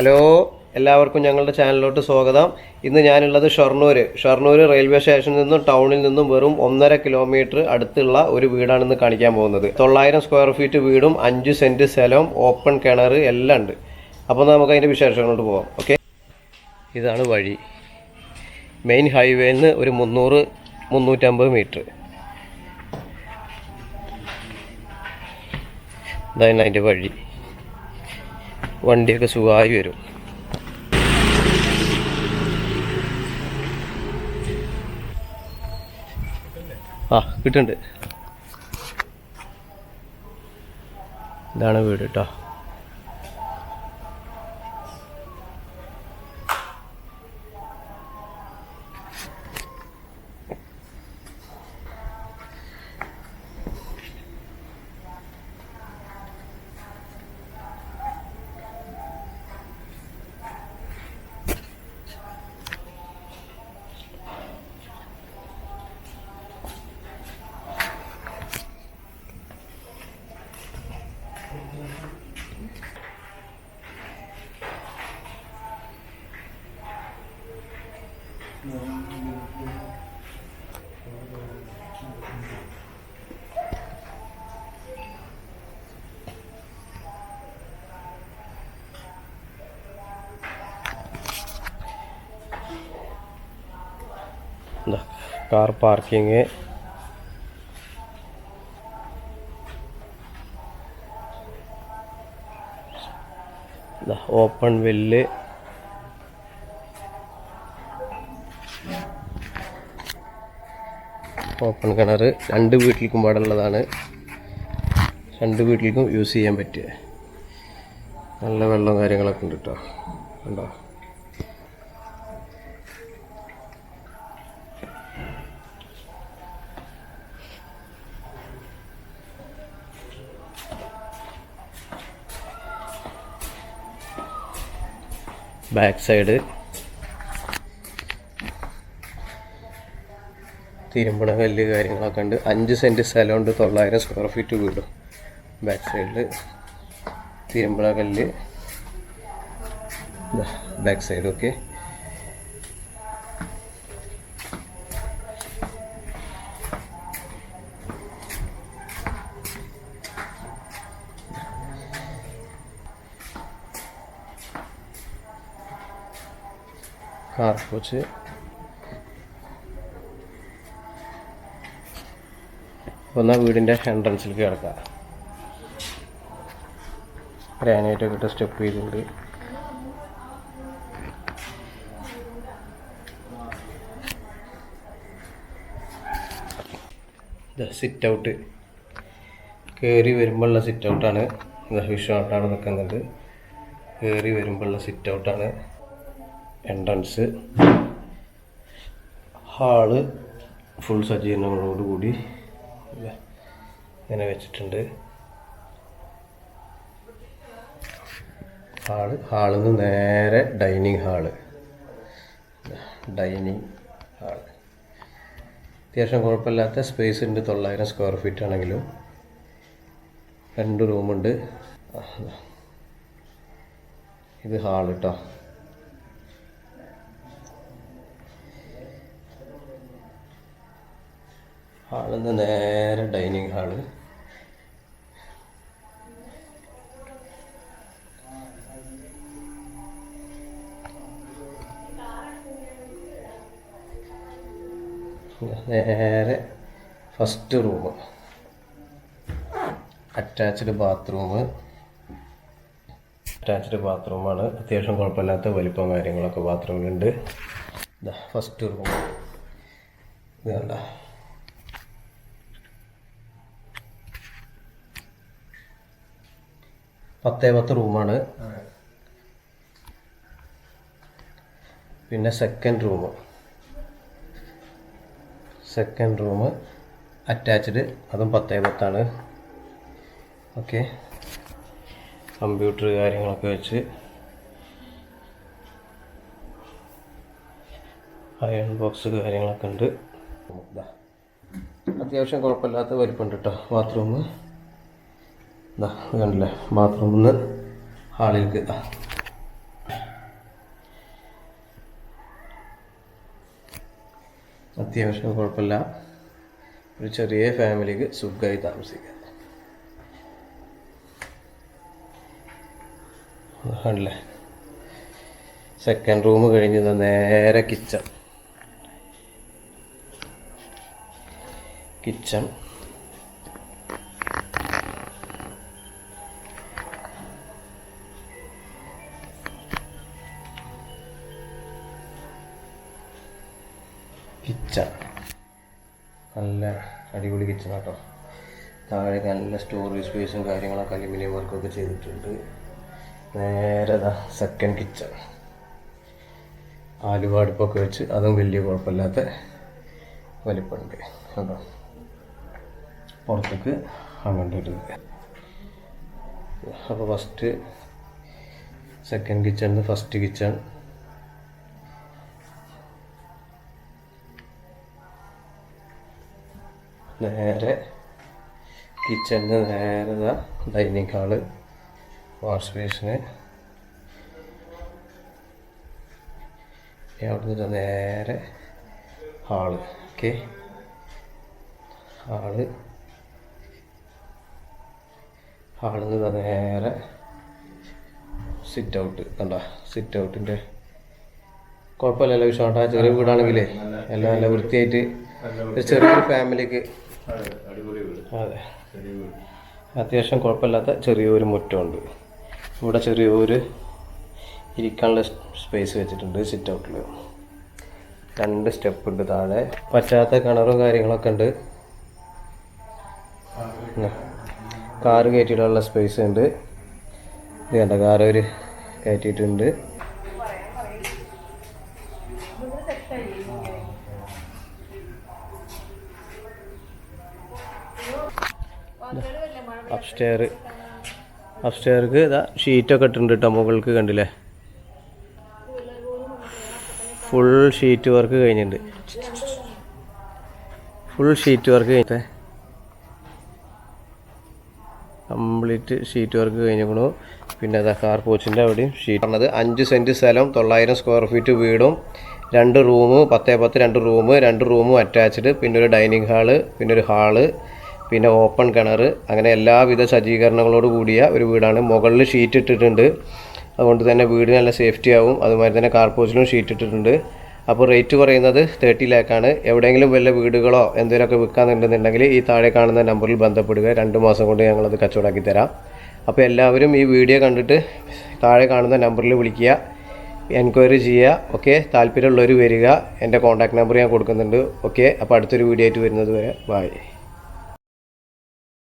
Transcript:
Hello എല്ലാവർക്കും ഞങ്ങളുടെ ചാനലിലോട്ട് സ്വാഗതം. ഇന്ന് ഞാനുള്ളത് ഷൊർണൂർ ഷൊർണൂർ റെയിൽവേ സ്റ്റേഷനിൽ നിന്നും ടൗണിൽ നിന്നും വെറും ഒന്നര കിലോമീറ്റർ അടുത്തുള്ള ഒരു വീടാണ് ഇന്ന് കാണിക്കാൻ പോകുന്നത്. തൊള്ളായിരം സ്ക്വയർ ഫീറ്റ് വീടും അഞ്ച് സെന്റ് സ്ഥലവും ഓപ്പൺ കിണർ എല്ലാം ഉണ്ട്. അപ്പോൾ നമുക്ക് അതിന്റെ വിശേഷങ്ങളോട്ട് പോകാം ഓക്കെ? ഇതാണ് വഴി. മെയിൻ ഹൈവേയിൽ നിന്ന് ഒരു മുന്നൂറ് മുന്നൂറ്റമ്പത് മീറ്റർ. ഇതാണ് അതിന്റെ വഴി. വണ്ടിയൊക്കെ സുഖമായി വരും. ആ കിട്ടുന്നുണ്ട്. ഇതാണ് വീട് കേട്ടോ car parking open well open കിണർ രണ്ട് വീട്ടിലേക്കും പാടുള്ളതാണ്. രണ്ട് വീട്ടിലേക്കും യൂസ് ചെയ്യാൻ പറ്റിയ നല്ല വെള്ളം കാര്യങ്ങളൊക്കെ ഉണ്ട് കേട്ടോ കണ്ടോ? ബാക്ക് സൈഡ് തിരുമ്പണ കല്ല് കാര്യങ്ങളൊക്കെ ഉണ്ട്. അഞ്ച് സെന്റ് സ്ഥലമുണ്ട്. തൊള്ളായിരം സ്ക്വയർ ഫീറ്റ് വീടും. ബാക്ക് സൈഡിൽ തിരുമ്പണ കല്ല്. ബാക്ക് സൈഡ് ഓക്കെ കാർ കോച്ച് ഒന്ന് വീടിന്റെ എൻട്രൻസിലേക്ക് കിടക്കാം. ഗ്രാനൈറ്റൊക്കെ ഇട്ട് സ്റ്റെപ്പ് ചെയ്തിട്ടുണ്ട്. സിറ്റ് ഔട്ട് കയറി വരുമ്പോഴുള്ള സിറ്റ് ഔട്ടാണ് വിഷോട്ടാണ് നിൽക്കുന്നത് കയറി വരുമ്പോഴുള്ള സിറ്റ് ഔട്ടാണ് എൻട്രൻസ് ഹാൾ ഫുൾ സജ്ജീകരണങ്ങളോടുകൂടി ഇങ്ങനെ വെച്ചിട്ടുണ്ട്. ഹാൾ ഹാളിൽ നിന്ന് നേരെ ഡൈനിങ് ഹാൾ. Dining hall. അത്യാവശ്യം കുഴപ്പമില്ലാത്ത സ്പേസ് ഉണ്ട് തൊള്ളായിരം സ്ക്വയർ ഫീറ്റ് ആണെങ്കിലും. രണ്ട് റൂമുണ്ട് ഇത് ഹാൾ കേട്ടോ ഹാളിൽ നിന്ന് നേരെ ഡൈനിങ് ഹാൾ. നേരെ first room. Attached bathroom. Attached ബാത്റൂമാണ്. അത്യാവശ്യം കുഴപ്പമില്ലാത്ത വലിപ്പം കാര്യങ്ങളൊക്കെ ബാത്റൂമിലുണ്ട്. First room. ഇത് പത്തേ പത്ത് റൂമാണ്. പിന്നെ second room second room attached അതും പത്തേ പത്താണ്. ഓക്കെ. കമ്പ്യൂട്ടർ കാര്യങ്ങളൊക്കെ വെച്ച്. അയൺ ബോക്സ് കാര്യങ്ങളൊക്കെ ഉണ്ട്. അത്യാവശ്യം കുഴപ്പമില്ലാത്ത വലിപ്പമുണ്ട് കേട്ടോ ബാത്റൂം കണ്ടല്ലേ? കണ്ടില്ലേ ഒന്ന് ഹാളിലേക്ക് അത്യാവശ്യം കുഴപ്പമില്ല. ഒരു ചെറിയ ഫാമിലിക്ക് സുഖമായി താമസിക്കാം. ആണല്ലേ സെക്കൻഡ് റൂം കഴിഞ്ഞ് നേരെ കിച്ചൺ കിച്ചൺ നല്ല അടിപൊളി കിച്ചൺ കേട്ടോ താഴെ നല്ല സ്റ്റോറേജ് സ്പേസും കാര്യങ്ങളൊക്കെ അലുമിനിയം വർക്കൊക്കെ ചെയ്തിട്ടുണ്ട്. നേരെ സെക്കൻഡ് കിച്ചൺ ആലുവ അടുപ്പൊക്കെ വെച്ച് അതും വലിയ കുഴപ്പമില്ലാത്ത വലിപ്പമുണ്ട് കേട്ടോ. പുറത്തേക്ക് അങ്ങോട്ട് ഒരു അപ്പോൾ first second kitchen first kitchen നേരെ കിച്ചണിന് നേരെ ഡൈനിങ് ഹാൾ വാഷ് ബേസിന് അവിടുന്ന് നേരെ ഹാൾ ഓക്കെ ഹാൾ ഹാളിൽ നിന്ന് നേരെ സിറ്റ് ഔട്ട് കണ്ട? സിറ്റ് ഔട്ടിന്റെ കുഴപ്പമില്ലല്ലോ വിഷയം ചെറിയ വീടാണെങ്കിലേ. എല്ലാം നല്ല വൃത്തിയായിട്ട് ഒരു ചെറിയൊരു ഫാമിലിക്ക് അതെ. അത്യാവശ്യം കുഴപ്പമില്ലാത്ത ചെറിയൊരു മുറ്റമുണ്ട്. ഇവിടെ ചെറിയൊരു ഇരിക്കാനുള്ള സ്പേസ് വെച്ചിട്ടുണ്ട് സിറ്റ് ഔട്ടിൽ രണ്ട് സ്റ്റെപ്പ് ഉണ്ട് താഴെ. പറ്റാത്ത കിണറും കാര്യങ്ങളൊക്കെ ഉണ്ട്. കാറ് കയറ്റിയിടാനുള്ള സ്പേസ് ഉണ്ട്. ഇത് കണ്ട? കാറ് ഒരു കയറ്റിയിട്ടുണ്ട്. അപ്സ്റ്റെയർ അപ്സ്റ്റെയർക്ക് ഇതാ ഷീറ്റൊക്കെ ഇട്ടുണ്ട് കേട്ടോ മുകൾക്ക് കണ്ടില്ലേ? ഫുൾ ഷീറ്റ് വർക്ക് കഴിഞ്ഞിട്ടുണ്ട്. ഫുൾ ഷീറ്റ് വർക്ക് കഴിഞ്ഞിട്ടേ കംപ്ലീറ്റ് ഷീറ്റ് വർക്ക് കഴിഞ്ഞിരിക്കണു. പിന്നെ അതാ കാർ പോച്ചിന്റെ അവിടെയും ഷീറ്റ് പറഞ്ഞത് അഞ്ച് സെന്റ് സ്ഥലം തൊള്ളായിരം സ്ക്വയർ ഫീറ്റ് വീടും രണ്ട് റൂമ് പത്തേ പത്ത് രണ്ട് റൂമ് രണ്ട് റൂമും അറ്റാച്ച്ഡ് പിന്നെ ഒരു ഡൈനിങ് ഹാൾ പിന്നെ ഒരു ഹാൾ പിന്നെ ഓപ്പൺ കിണർ അങ്ങനെ എല്ലാവിധ സജ്ജീകരണങ്ങളോട് കൂടിയ ഒരു വീടാണ്. മുകളിൽ ഷീറ്റ് ഇട്ടിട്ടുണ്ട്. അതുകൊണ്ട് തന്നെ വീടിന് നല്ല സേഫ്റ്റി ആവും. അതുമാതിരി തന്നെ കാർ പോച്ചിലും ഷീറ്റ് ഇട്ടിട്ടുണ്ട്. അപ്പോൾ റേറ്റ് പറയുന്നത് തേർട്ടി ലാക്കാണ് എവിടെയെങ്കിലും വല്ല വീടുകളോ എന്തെങ്കിലുമൊക്കെ വിൽക്കാന്നുണ്ടെന്നുണ്ടെങ്കിൽ ഈ താഴെ കാണുന്ന നമ്പറിൽ ബന്ധപ്പെടുക. രണ്ട് മാസം കൊണ്ട് ഞങ്ങളത് കച്ചവടമാക്കി തരാം. അപ്പോൾ എല്ലാവരും ഈ വീഡിയോ കണ്ടിട്ട് താഴെ കാണുന്ന നമ്പറിൽ വിളിക്കുക. എൻക്വയറി ചെയ്യുക. ഓക്കെ താല്പര്യമുള്ളവർ വരിക. എന്റെ കോൺടാക്ട് നമ്പർ ഞാൻ കൊടുക്കുന്നുണ്ട്. ഓക്കെ അപ്പോൾ അടുത്തൊരു വീഡിയോ ആയിട്ട് വരുന്നത് വരെ. ബൈ